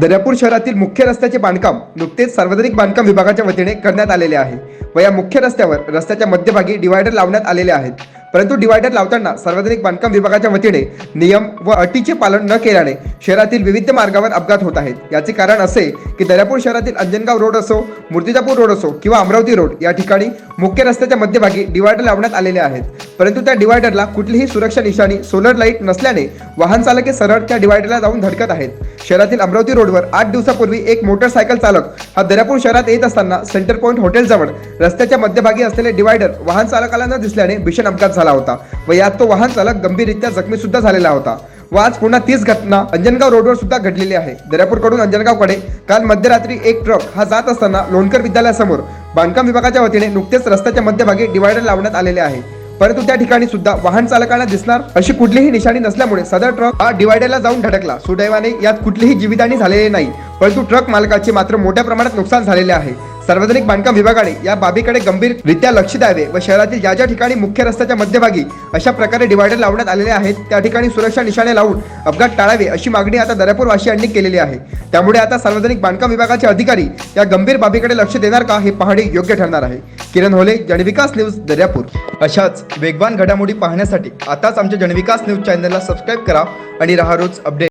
दर्यापूर शहरातील मुख्य रस्त्याचे बांधकाम नुकतेच सार्वजनिक बांधकाम विभागाच्या वतीने करण्यात आलेले आहे व या मुख्य रस्त्यावर रस्त्याच्या मध्यभागी डिवायडर लावण्यात आलेले आहेत. परंतु डिवायडर लावताना सार्वजनिक बांधकाम विभागाच्या वतीने नियम व अटीचे पालन न केल्याने शहरातील विविध मार्गावर अपघात होत आहेत. याचे कारण असे की दर्यापूर शहरातील अंजनगाव रोड असो मूर्तिजापूर रोड असो किंवा अमरावती रोड या ठिकाणी मुख्य रस्त्याच्या मध्यभागी डिवायडर लावण्यात आलेले आहेत. परंतु त्या डिवायडरला कुठलीही सुरक्षा निशाणी सोलर लाइट नसल्याने वाहन चालके सरळ त्या डिवायडरला जाऊन धडकत आहेत. शहरातील अमरावती रोडवर आठ दिवसापूर्वी एक मोटरसायकल चालक हा दर्यापूर शहरात येत असताना सेंटर पॉईंट हॉटेलजवळ रस्त्याच्या मध्यभागी असलेले डिवायडर वाहन चालकाला न दिसल्याने भीषण अपघात झाला होता व यात तो वाहन चालक गंभीररित्या जखमी सुद्धा झालेला होता व आज पुन्हा तीच घटना अंजनगाव रोडवर सुद्धा घडलेली आहे. दर्यापूरकडून अंजनगावकडे काल मध्यरात्री एक ट्रक हा जात असताना लोणकर विद्यालयासमोर बांधकाम विभागाच्या वतीने नुकतेच रस्त्याच्या मध्यभागी डिवायडर लावण्यात आलेले आहे. परंतु त्या ठिकाणी सुद्धा वाहन चालकांना दिसणार अशी कुठलीही निशाणी नसल्यामुळे सदर ट्रक हा डिवायडरला जाऊन धडकला. सुदैवाने यात कुठलीही जीवितहानी झालेली नाही. परंतु ट्रक मालकाचे मात्र मोठ्या प्रमाणात नुकसान झालेले आहे. सार्वजनिक बांधकाम विभागाने या बाबीकडे गंभीररित्या लक्ष द्यावे व शहरातील ज्या ज्या ठिकाणी मुख्य रस्त्याच्या मध्यभागी अशा प्रकारे डिवायडर लावण्यात आलेले आहेत त्या ठिकाणी सुरक्षा निशाणे लावून अपघात टाळावे अशी मागणी आता दर्यापूरवासियांनी केलेली आहे. त्यामुळे आता सार्वजनिक बांधकाम विभागाचे अधिकारी या गंभीर बाबीकडे लक्ष देणार का हे पाहणे योग्य ठरणार आहे. किरण होले जनविकास न्यूज दर्यापूर. अशाच वेगवान घडामोडी पाहण्यासाठी आताच आमच्या जनविकास न्यूज चॅनलला सबस्क्राईब करा आणि राहा रोज अपडेट.